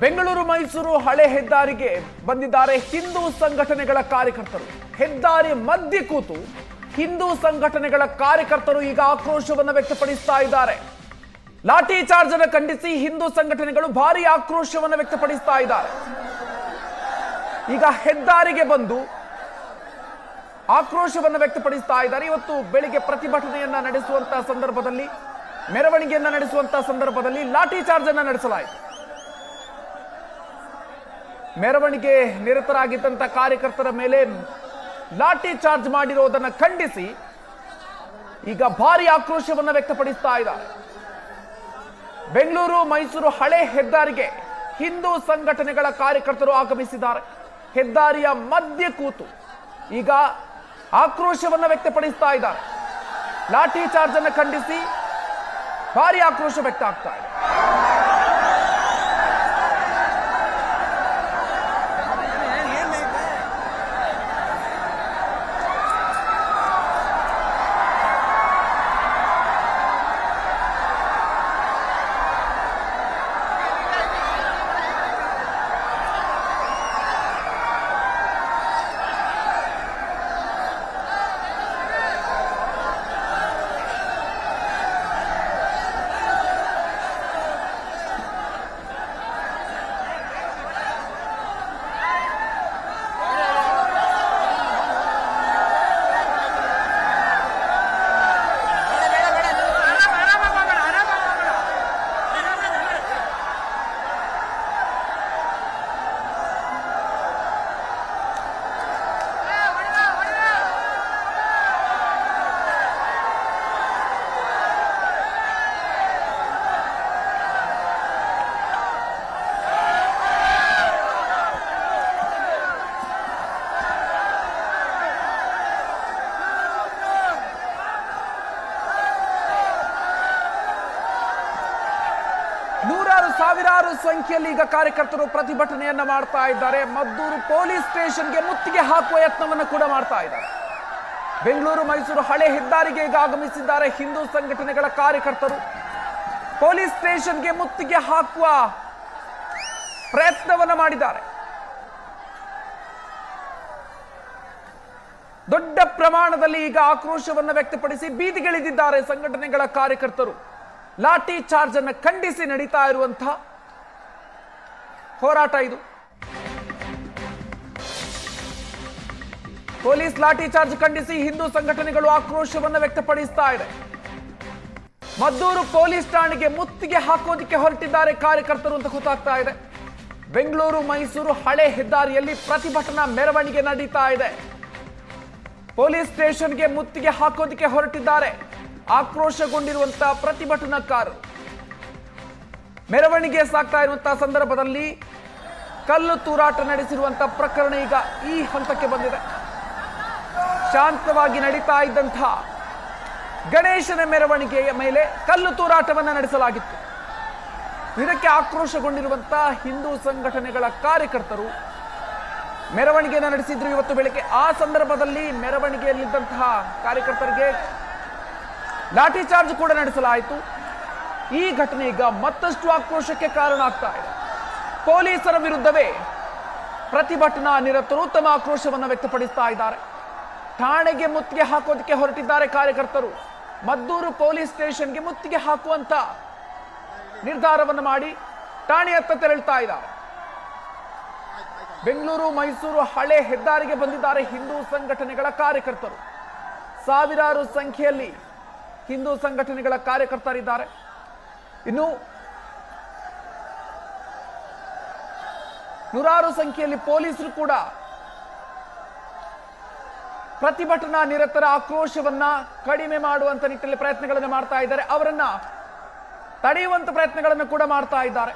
ಬೆಂಗಳೂರು ಮೈಸೂರು ಹಳೆ ಹೆದ್ದಾರಿಗೆ ಬಂದಿದ್ದಾರೆ ಹಿಂದೂ ಸಂಘಟನೆಗಳ ಕಾರ್ಯಕರ್ತರು. ಹೆದ್ದಾರಿ ಮಧ್ಯೆ ಕೂತು ಹಿಂದೂ ಸಂಘಟನೆಗಳ ಕಾರ್ಯಕರ್ತರು ಈಗ ಆಕ್ರೋಶವನ್ನು ವ್ಯಕ್ತಪಡಿಸ್ತಾ ಇದ್ದಾರೆ. ಲಾಠಿ ಚಾರ್ಜ್ ಅನ್ನು ಖಂಡಿಸಿ ಹಿಂದೂ ಸಂಘಟನೆಗಳು ಭಾರಿ ಆಕ್ರೋಶವನ್ನು ವ್ಯಕ್ತಪಡಿಸ್ತಾ ಇದ್ದಾರೆ. ಈಗ ಹೆದ್ದಾರಿಗೆ ಬಂದು ಆಕ್ರೋಶವನ್ನು ವ್ಯಕ್ತಪಡಿಸ್ತಾ ಇದ್ದಾರೆ. ಇವತ್ತು ಬೆಳಿಗ್ಗೆ ಪ್ರತಿಭಟನೆಯನ್ನ ನಡೆಸುವಂತಹ ಸಂದರ್ಭದಲ್ಲಿ, ಮೆರವಣಿಗೆಯನ್ನ ನಡೆಸುವಂತಹ ಸಂದರ್ಭದಲ್ಲಿ ಲಾಠಿ ಚಾರ್ಜ್ ಅನ್ನ ನಡೆಸಲಾಯಿತು. ಮೆರವಣಿಗೆ ನಿರತರಾಗಿದ್ದಂಥ ಕಾರ್ಯಕರ್ತರ ಮೇಲೆ ಲಾಠಿ ಚಾರ್ಜ್ ಮಾಡಿರೋದನ್ನ ಖಂಡಿಸಿ ಈಗ ಭಾರಿ ಆಕ್ರೋಶವನ್ನು ವ್ಯಕ್ತಪಡಿಸ್ತಾ ಇದ್ದಾರೆ. ಬೆಂಗಳೂರು, ಮೈಸೂರು ಹಳೆ ಹೆದ್ದಾರಿಗೆ ಹಿಂದೂ ಸಂಘಟನೆಗಳ ಕಾರ್ಯಕರ್ತರು ಆಗಮಿಸಿದ್ದಾರೆ. ಹೆದ್ದಾರಿಯ ಮಧ್ಯೆ ಕೂತು ಈಗ ಆಕ್ರೋಶವನ್ನು ವ್ಯಕ್ತಪಡಿಸ್ತಾ ಇದ್ದಾರೆ. ಲಾಠಿ ಚಾರ್ಜ್ ಅನ್ನು ಖಂಡಿಸಿ ಭಾರಿ ಆಕ್ರೋಶ ವ್ಯಕ್ತ ಆಗ್ತಾ ಇದೆ ನೂರಾರು ಸಾವಿರಾರು ಸಂಖ್ಯೆಯಲ್ಲಿ ಈಗ ಕಾರ್ಯಕರ್ತರು ಪ್ರತಿಭಟನೆಯನ್ನ ಮಾಡ್ತಾ ಇದ್ದಾರೆ. ಮದ್ದೂರು ಪೊಲೀಸ್ ಸ್ಟೇಷನ್ಗೆ ಮುತ್ತಿಗೆ ಹಾಕುವ ಯತ್ನವನ್ನು ಕೂಡ ಮಾಡ್ತಾ ಇದ್ದಾರೆ. ಬೆಂಗಳೂರು, ಮೈಸೂರು ಹಳೆ ಹೆದ್ದಾರಿಗೆ ಈಗ ಆಗಮಿಸಿದ್ದಾರೆ ಹಿಂದೂ ಸಂಘಟನೆಗಳ ಕಾರ್ಯಕರ್ತರು. ಪೊಲೀಸ್ ಸ್ಟೇಷನ್ಗೆ ಮುತ್ತಿಗೆ ಹಾಕುವ ಪ್ರಯತ್ನವನ್ನು ಮಾಡಿದ್ದಾರೆ. ದೊಡ್ಡ ಪ್ರಮಾಣದಲ್ಲಿ ಈಗ ಆಕ್ರೋಶವನ್ನು ವ್ಯಕ್ತಪಡಿಸಿ ಬೀದಿಗಿಳಿದಿದ್ದಾರೆ ಸಂಘಟನೆಗಳ ಕಾರ್ಯಕರ್ತರು. ಲಾಠಿ ಚಾರ್ಜ್ ಅನ್ನು ಖಂಡಿಸಿ ನಡೀತಾ ಇರುವಂತಹ ಹೋರಾಟ ಇದು. ಪೊಲೀಸ್ ಲಾಠಿ ಚಾರ್ಜ್ ಖಂಡಿಸಿ ಹಿಂದೂ ಸಂಘಟನೆಗಳು ಆಕ್ರೋಶವನ್ನು ವ್ಯಕ್ತಪಡಿಸ್ತಾ ಇದೆ. ಮದ್ದೂರು ಪೊಲೀಸ್ ಠಾಣೆಗೆ ಮುತ್ತಿಗೆ ಹಾಕೋದಕ್ಕೆ ಹೊರಟಿದ್ದಾರೆ ಕಾರ್ಯಕರ್ತರು ಅಂತ ಗೊತ್ತಾಗ್ತಾ ಇದೆ. ಬೆಂಗಳೂರು, ಮೈಸೂರು ಹಳೆ ಹೆದ್ದಾರಿಯಲ್ಲಿ ಪ್ರತಿಭಟನಾ ಮೆರವಣಿಗೆ ನಡೀತಾ ಇದೆ. ಪೊಲೀಸ್ ಸ್ಟೇಷನ್ಗೆ ಮುತ್ತಿಗೆ ಹಾಕೋದಕ್ಕೆ ಹೊರಟಿದ್ದಾರೆ. ಆಕ್ರೋಶಗೊಂಡಿರುವಂತಹ ಪ್ರತಿಭಟನಾಕಾರರು ಮೆರವಣಿಗೆ ಸಾಗ್ತಾ ಇರುವಂತಹ ಸಂದರ್ಭದಲ್ಲಿ ಕಲ್ಲು ತೂರಾಟ ನಡೆಸಿರುವಂತಹ ಪ್ರಕರಣ ಈಗ ಈ ಹಂತಕ್ಕೆ ಬಂದಿದೆ. ಶಾಂತವಾಗಿ ನಡೀತಾ ಇದ್ದಂತಹ ಗಣೇಶನ ಮೆರವಣಿಗೆಯ ಮೇಲೆ ಕಲ್ಲು ತೂರಾಟವನ್ನು ನಡೆಸಲಾಗಿತ್ತು. ಇದಕ್ಕೆ ಆಕ್ರೋಶಗೊಂಡಿರುವಂತಹ ಹಿಂದೂ ಸಂಘಟನೆಗಳ ಕಾರ್ಯಕರ್ತರು ಮೆರವಣಿಗೆಯನ್ನು ನಡೆಸಿದ್ರು ಇವತ್ತು ಬೆಳಗ್ಗೆ. ಆ ಸಂದರ್ಭದಲ್ಲಿ ಮೆರವಣಿಗೆಯಲ್ಲಿದ್ದಂತಹ ಕಾರ್ಯಕರ್ತರಿಗೆ ಲಾಠಿ ಚಾರ್ಜ್ ಕೂಡ ನಡೆಸಲಾಯಿತು. ಈ ಘಟನೆ ಈಗ ಮತ್ತಷ್ಟು ಆಕ್ರೋಶಕ್ಕೆ ಕಾರಣ ಆಗ್ತಾ ಇದೆ. ಪೊಲೀಸರ ವಿರುದ್ಧವೇ ಪ್ರತಿಭಟನಾ ನಿರತರು ತಮ್ಮ ಆಕ್ರೋಶವನ್ನು ವ್ಯಕ್ತಪಡಿಸ್ತಾ ಇದ್ದಾರೆ. ಠಾಣೆಗೆ ಮುತ್ತಿಗೆ ಹಾಕೋದಕ್ಕೆ ಹೊರಟಿದ್ದಾರೆ ಕಾರ್ಯಕರ್ತರು. ಮದ್ದೂರು ಪೊಲೀಸ್ ಸ್ಟೇಷನ್ಗೆ ಮುತ್ತಿಗೆ ಹಾಕುವಂತ ನಿರ್ಧಾರವನ್ನು ಮಾಡಿ ಠಾಣೆಯತ್ತ ತೆರಳುತ್ತಾ ಇದ್ದಾರೆ. ಬೆಂಗಳೂರು, ಮೈಸೂರು ಹಳೆ ಹೆದ್ದಾರಿಗೆ ಬಂದಿದ್ದಾರೆ ಹಿಂದೂ ಸಂಘಟನೆಗಳ ಕಾರ್ಯಕರ್ತರು. ಸಾವಿರಾರು ಸಂಖ್ಯೆಯಲ್ಲಿ ಹಿಂದೂ ಸಂಘಟನೆಗಳ ಕಾರ್ಯಕರ್ತರಿದ್ದಾರೆ. ಇನ್ನು ನೂರಾರು ಸಂಖ್ಯೆಯಲ್ಲಿ ಪೊಲೀಸರು ಕೂಡ ಪ್ರತಿಭಟನಾ ನಿರತರ ಆಕ್ರೋಶವನ್ನ ಕಡಿಮೆ ಮಾಡುವಂತ ನಿಟ್ಟಿನಲ್ಲಿ ಪ್ರಯತ್ನಗಳನ್ನು ಮಾಡ್ತಾ ಇದ್ದಾರೆ. ಅವರನ್ನ ತಡೆಯುವಂತ ಪ್ರಯತ್ನಗಳನ್ನು ಕೂಡ ಮಾಡ್ತಾ ಇದ್ದಾರೆ.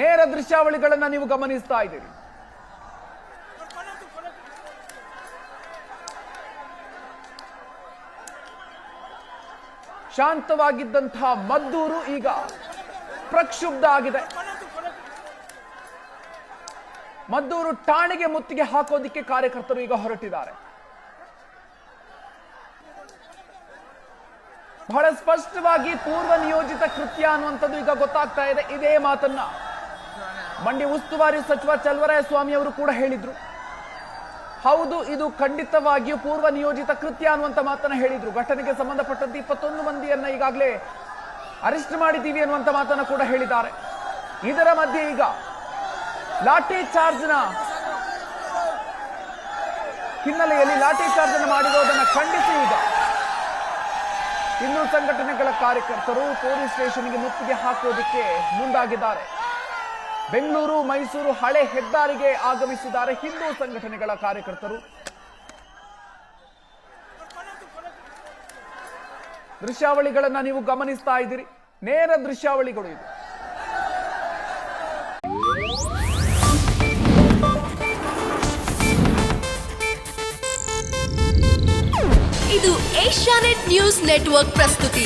ನೇರ ದೃಶ್ಯಾವಳಿಗಳನ್ನ ನೀವು ಗಮನಿಸ್ತಾ ಇದ್ದೀರಿ. ಶಾಂತವಾಗಿದ್ದಂತಹ ಮದ್ದೂರು ಈಗ ಪ್ರಕ್ಷುಬ್ಧ ಆಗಿದೆ. ಮದ್ದೂರು ಠಾಣೆಗೆ ಮುತ್ತಿಗೆ ಹಾಕೋದಿಕ್ಕೆ ಕಾರ್ಯಕರ್ತರು ಈಗ ಹೊರಟಿದ್ದಾರೆ. ಬಹಳ ಸ್ಪಷ್ಟವಾಗಿ ಪೂರ್ವ ನಿಯೋಜಿತ ಕೃತ್ಯ ಅನ್ನುವಂಥದ್ದು ಈಗ ಗೊತ್ತಾಗ್ತಾ ಇದೆ. ಇದೇ ಮಾತನ್ನ ಮಂಡ್ಯ ಉಸ್ತುವಾರಿ ಸಚಿವ ಚಲವರಾಯ ಸ್ವಾಮಿ ಅವರು ಕೂಡ ಹೇಳಿದ್ರು. ಹೌದು, ಇದು ಖಂಡಿತವಾಗಿಯೂ ಪೂರ್ವ ನಿಯೋಜಿತ ಕೃತ್ಯ ಅನ್ನುವಂತ ಮಾತನ್ನ ಹೇಳಿದ್ರು. ಘಟನೆಗೆ ಸಂಬಂಧಪಟ್ಟಂತೆ ಇಪ್ಪತ್ತೊಂದು ಮಂದಿಯನ್ನ ಈಗಾಗಲೇ ಅರೆಸ್ಟ್ ಮಾಡಿದ್ದೀವಿ ಅನ್ನುವಂತ ಮಾತನ್ನ ಕೂಡ ಹೇಳಿದ್ದಾರೆ. ಇದರ ಮಧ್ಯೆ ಈಗ ಲಾಠಿ ಚಾರ್ಜ್ನ ಹಿನ್ನೆಲೆಯಲ್ಲಿ ಲಾಠಿ ಚಾರ್ಜ್ ಅನ್ನು ಮಾಡಿರುವುದನ್ನು ಖಂಡಿಸಿ ಈಗ. ಹಿಂದೂ ಸಂಘಟನೆಗಳ ಕಾರ್ಯಕರ್ತರು ಪೊಲೀಸ್ ಸ್ಟೇಷನ್ಗೆ ಮುತ್ತಿಗೆ ಹಾಕುವುದಕ್ಕೆ ಮುಂದಾಗಿದ್ದಾರೆ. ಬೆಂಗಳೂರು, ಮೈಸೂರು ಹಳೆ ಹೆದ್ದಾರಿಗೆ ಆಗಮಿಸಿದ್ದಾರೆ ಹಿಂದೂ ಸಂಘಟನೆಗಳ ಕಾರ್ಯಕರ್ತರು. ದೃಶ್ಯಾವಳಿಗಳನ್ನ ನೀವು ಗಮನಿಸ್ತಾ ಇದ್ದೀರಿ. ನೇರ ದೃಶ್ಯಾವಳಿಗಳು ಇದು. ಇದು ಏಷ್ಯಾನೆಟ್ ನ್ಯೂಸ್ ನೆಟ್ವರ್ಕ್ ಪ್ರಸ್ತುತಿ.